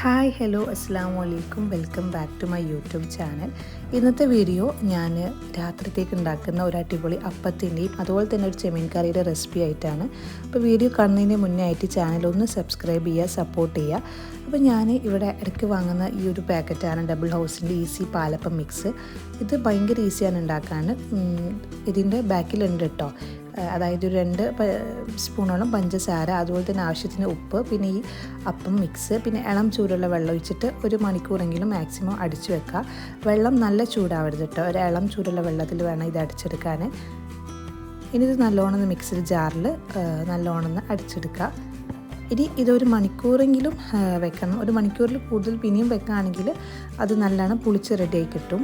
Hi hello അസ്സാം വലൈക്കും welcome back to my YouTube channel ഇന്നത്തെ വീഡിയോ ഞാൻ രാത്രിത്തേക്ക് ഉണ്ടാക്കുന്ന ഒരു അടിപൊളി അപ്പത്തിന്റെയും അതുപോലെ തന്നെ ഒരു ചെമ്മീൻ കറിയുടെ റെസിപ്പി ആയിട്ടാണ്. അപ്പോൾ വീഡിയോ കാണുന്നതിന് മുന്നേ ആയിട്ട് ചാനൽ ഒന്ന് സബ്സ്ക്രൈബ് ചെയ്യുക സപ്പോർട്ട് ചെയ്യുക. അപ്പോൾ ഞാൻ ഇവിടെ ഇടയ്ക്ക് വാങ്ങുന്ന ഈ ഒരു പാക്കറ്റാണ് ഡബിൾ ഹൗസിന്റെ ഈസി പാലപ്പം മിക്സ് ഇത് ഭയങ്കര ഈസിയാണ് ഉണ്ടാക്കാൻ ഇതിന്റെ ബാക്കിലുണ്ട് കേട്ടോ അതായത് ഒരു രണ്ട് സ്പൂണോളം പഞ്ചസാര അതുപോലെ തന്നെ ആവശ്യത്തിന് ഉപ്പ് പിന്നെ ഈ അപ്പം മിക്സ് പിന്നെ ഇളം ചൂടുള്ള വെള്ളം ഒഴിച്ചിട്ട് ഒരു മണിക്കൂറെങ്കിലും മാക്സിമം അടിച്ചു വെക്കുക വെള്ളം നല്ല ചൂടാവരുത് കേട്ടോ ഒരു ഇളം ചൂടുള്ള വെള്ളത്തിൽ വേണം ഇത് അടിച്ചെടുക്കാൻ ഇനി ഇത് നല്ലോണം മിക്സിൽ ജാറിൽ നല്ലോണമെന്ന് അടിച്ചെടുക്കുക ഇനി ഇതൊരു മണിക്കൂറെങ്കിലും വെക്കണം. ഒരു മണിക്കൂറിൽ കൂടുതൽ പിന്നെയും വെക്കുകയാണെങ്കിൽ അത് നല്ലോണം പുളിച്ച് റെഡിയായി കിട്ടും.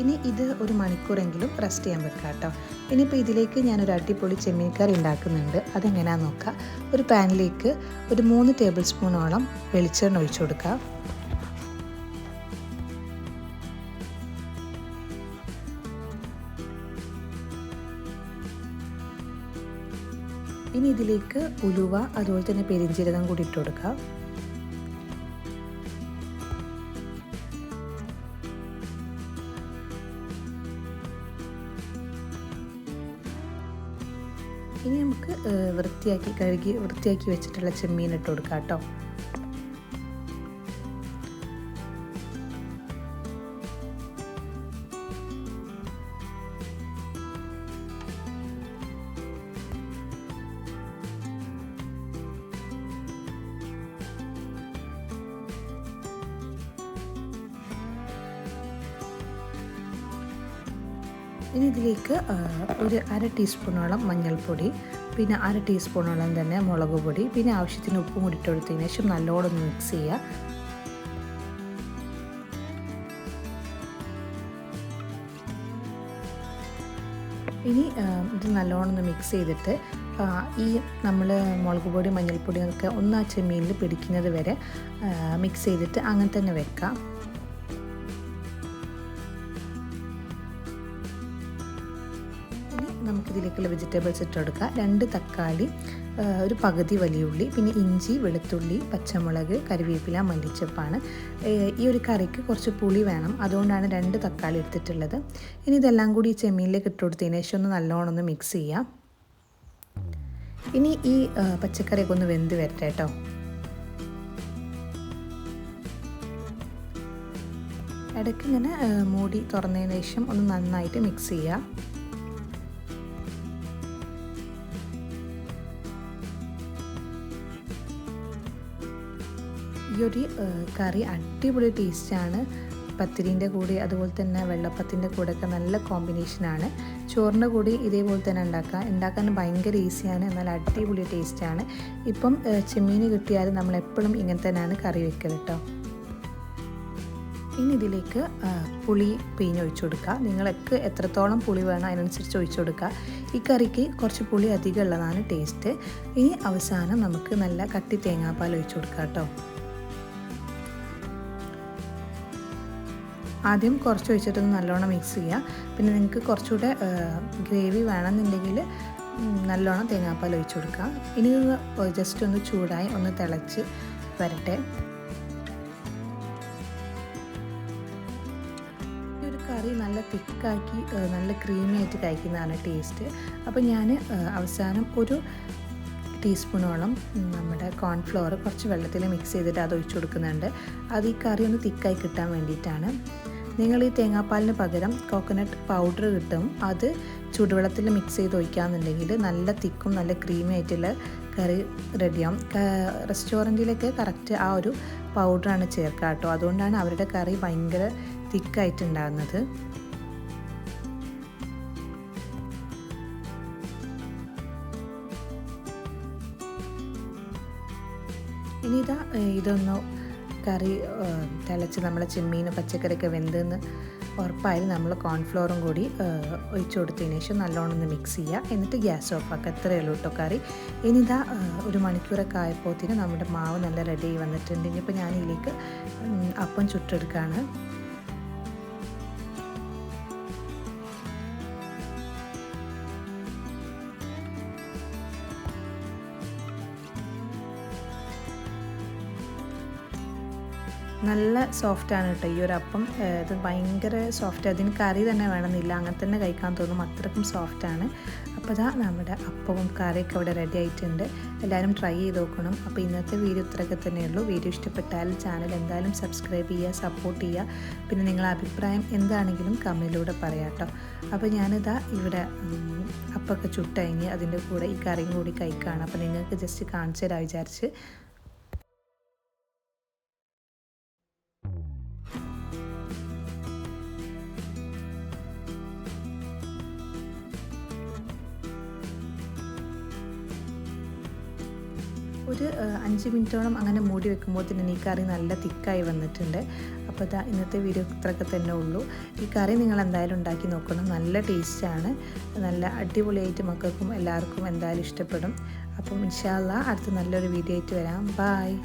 ഇനി ഇത് ഒരു മണിക്കൂറെങ്കിലും റെസ്റ്റ് ചെയ്യാൻ വെക്കാം കേട്ടോ. ഇനിയിപ്പോൾ ഇതിലേക്ക് ഞാനൊരു അടിപൊളി ചെമ്മീൻ കറി ഉണ്ടാക്കുന്നുണ്ട്. അതെങ്ങനെയാണെന്ന് നോക്കാം. ഒരു പാനിലേക്ക് ഒരു മൂന്ന് ടേബിൾ സ്പൂണോളം വെളിച്ചെണ്ണ ഒഴിച്ചു കൊടുക്കുക ഇനി ഇതിലേക്ക് ഉലുവ അതുപോലെ തന്നെ പെരിഞ്ചീരകം കൂടി ഇട്ട് ഇനി നമുക്ക് വൃത്തിയാക്കി കഴുകി വൃത്തിയാക്കി വെച്ചിട്ടുള്ള ചെമ്മീൻ ഇട്ട് കൊടുക്കാം കേട്ടോ. ഇനി ഇതിലേക്ക് ഒരു അര ടീസ്പൂണോളം മഞ്ഞൾപ്പൊടി പിന്നെ അര ടീസ്പൂണോളം തന്നെ മുളക് പൊടി പിന്നെ ആവശ്യത്തിന് ഉപ്പും കൂടി ശേഷം നല്ലോണം മിക്സ് ചെയ്യുക. ഇനി ഇത് നല്ലോണം ഒന്ന് മിക്സ് ചെയ്തിട്ട് ഈ നമ്മൾ മുളക് പൊടി മഞ്ഞൾപ്പൊടിയും ഒക്കെ ഒന്ന് ആ ചെമ്മീനിൽ പിടിക്കുന്നത് വരെ മിക്സ് ചെയ്തിട്ട് അങ്ങനെ തന്നെ വെക്കാം. ഇനി നമുക്കിതിലേക്കുള്ള വെജിറ്റബിൾസ് ഇട്ട് രണ്ട് തക്കാളി ഒരു പകുതി വലിയ ഉള്ളി പിന്നെ ഇഞ്ചി വെളുത്തുള്ളി പച്ചമുളക് കറിവേപ്പില മല്ലിച്ചപ്പാണ്. ഈ ഒരു കറിക്ക് കുറച്ച് പുളി വേണം. അതുകൊണ്ടാണ് രണ്ട് തക്കാളി എടുത്തിട്ടുള്ളത്. ഇനി ഇതെല്ലാം കൂടി ഈ ചെമ്മീനിലേക്ക് ഇട്ട് കൊടുത്തതിന് ശേഷം ഒന്ന് നല്ലോണം ഒന്ന് മിക്സ് ചെയ്യാം. ഇനി ഈ പച്ചക്കറിയൊക്കെ ഒന്ന് വെന്ത് വരട്ടെ കേട്ടോ. ഇടയ്ക്ക് ഇങ്ങനെ മൂടി തുറന്നതിന് ശേഷം ഒന്ന് നന്നായിട്ട് മിക്സ് ചെയ്യുക ഏഹ്, കറി അടിപൊളി ടേസ്റ്റാണ്. പത്തിരിന്റെ കൂടെ അതുപോലെ തന്നെ വെള്ളപ്പത്തിന്റെ കൂടെ ഒക്കെ നല്ല കോമ്പിനേഷനാണ്. ചോറിന്റെ കൂടി ഇതേപോലെ തന്നെ ഉണ്ടാക്കുക ഉണ്ടാക്കാൻ ഭയങ്കര ഈസിയാണ് എന്നാൽ അടിപൊളി ടേസ്റ്റാണ്. ഇപ്പം ചെമ്മീന് കിട്ടിയാൽ നമ്മൾ എപ്പോഴും ഇങ്ങനെ തന്നെയാണ് കറി വെക്കൽ കേട്ടോ. ഇനി ഇതിലേക്ക് പുളി പിഴിഞ്ഞൊഴിച്ചു കൊടുക്കുക നിങ്ങൾക്ക് എത്രത്തോളം പുളി വേണം അതിനനുസരിച്ച് ഒഴിച്ചു കൊടുക്കുക ഈ കറിക്ക് കുറച്ച് പുളി അധികം ഉള്ളതാണ് ടേസ്റ്റ്. ഇനി അവസാനം നമുക്ക് നല്ല കട്ടി തേങ്ങാപ്പാൽ ഒഴിച്ചു കൊടുക്കുക കേട്ടോ. ആദ്യം കുറച്ച് ഒഴിച്ചിട്ടൊന്ന് നല്ലോണം മിക്സ് ചെയ്യുക പിന്നെ നിങ്ങൾക്ക് കുറച്ചുകൂടെ ഗ്രേവി വേണമെന്നുണ്ടെങ്കിൽ നല്ലോണം തേങ്ങാപ്പാൽ ഒഴിച്ചു കൊടുക്കുക ഇനി ജസ്റ്റ് ഒന്ന് ചൂടായി ഒന്ന് തിളച്ച് വരട്ടെ. കറി നല്ല തിക്കാക്കി നല്ല ക്രീമി ആയിട്ട് കഴിക്കുന്നതാണ് ടേസ്റ്റ് അപ്പോൾ ഞാൻ അവസാനം ഒരു ടീസ്പൂണോളം നമ്മുടെ കോൺഫ്ലവർ കുറച്ച് വെള്ളത്തിൽ മിക്സ് ചെയ്തിട്ട് അത് ഒഴിച്ചു കൊടുക്കുന്നുണ്ട്. അത് ഈ കറി ഒന്ന് തിക്കായി കിട്ടാൻ വേണ്ടിയിട്ടാണ്. നിങ്ങൾ ഈ തേങ്ങാപ്പാലിന് പകരം കോക്കനട്ട് പൗഡർ കിട്ടും. അത് ചൂടുവെള്ളത്തിൽ മിക്സ് ചെയ്ത് ഒഴിക്കാന്നുണ്ടെങ്കിൽ നല്ല തിക്കും നല്ല ക്രീമി ആയിട്ടുള്ള കറി റെഡിയാവും റെസ്റ്റോറന്റിലൊക്കെ കറക്റ്റ് ആ ഒരു പൗഡറാണ് ചേർക്കുക കേട്ടോ. അതുകൊണ്ടാണ് അവരുടെ കറി ഭയങ്കര തിക്കായിട്ടുണ്ടാകുന്നത്. ഇനി ഇതാ ഇതൊന്ന് കറി തിളച്ച് നമ്മളെ ചെമ്മീനും പച്ചക്കറിയൊക്കെ വെന്തെന്ന് ഉറപ്പായാലും നമ്മൾ കോൺഫ്ലോറും കൂടി ഒഴിച്ചു കൊടുത്തതിന് ശേഷം നല്ലോണം ഒന്ന് മിക്സ് ചെയ്യുക. എന്നിട്ട് ഗ്യാസ് ഓഫ് ആക്കുക. എത്രയേ ഉള്ളൂ കേട്ടോ കറി. ഇനി ഇതാ ഒരു മണിക്കൂറൊക്കെ ആയപ്പോഴത്തേന് നമ്മുടെ മാവ് നല്ല റെഡി ആയി വന്നിട്ടുണ്ട്. ഇനിയിപ്പോൾ ഞാൻ ഇതിലേക്ക് അപ്പം ചുട്ടെടുക്കുകയാണ് നല്ല സോഫ്റ്റാണ് കേട്ടോ ഈ ഒരു അപ്പം. ഇത് ഭയങ്കര സോഫ്റ്റ് അതിന് കറി തന്നെ വേണമെന്നില്ല. അങ്ങനെ തന്നെ കഴിക്കാൻ തോന്നും. അത്രക്കും സോഫ്റ്റാണ് അപ്പോൾ ഇതാ നമ്മുടെ അപ്പവും കറിയൊക്കെ ഇവിടെ റെഡി ആയിട്ടുണ്ട്. എല്ലാവരും ട്രൈ ചെയ്ത് നോക്കണം. അപ്പോൾ ഇന്നത്തെ വീഡിയോ ഇത്രയൊക്കെ തന്നെയുള്ളൂ വീഡിയോ ഇഷ്ടപ്പെട്ടാൽ ചാനൽ എന്തായാലും സബ്സ്ക്രൈബ് ചെയ്യുക സപ്പോർട്ട് ചെയ്യുക. പിന്നെ നിങ്ങളുടെ അഭിപ്രായം എന്താണെങ്കിലും കമന്റിലൂടെ പറയാം കേട്ടോ അപ്പോൾ ഞാനിതാ ഇവിടെ അപ്പൊക്കെ ചുട്ടഴിഞ്ഞ് അതിന്റെ കൂടെ ഈ കറിയും കൂടി കഴിക്കുകയാണ് അപ്പോൾ നിങ്ങൾക്ക് ജസ്റ്റ് കാണിച്ചു തരാം വിചാരിച്ച് ഒരു അഞ്ച് മിനിറ്റോളം അങ്ങനെ മൂടി വെക്കുമ്പോൾ തന്നെ ഈ കറി നല്ല തിക്കായി വന്നിട്ടുണ്ട്. അപ്പോൾ ഇതാ ഇന്നത്തെ വീഡിയോ ഇത്രയൊക്കെ തന്നെ ഉള്ളൂ. ഈ കറി നിങ്ങൾ എന്തായാലും ഉണ്ടാക്കി നോക്കണം. നല്ല ടേസ്റ്റാണ് നല്ല അടിപൊളിയായിട്ട് മക്കൾക്കും എല്ലാവർക്കും എന്തായാലും ഇഷ്ടപ്പെടും. അപ്പം ഇൻഷാല്ല അടുത്ത നല്ലൊരു വീഡിയോ ആയിട്ട് വരാം. ബായ്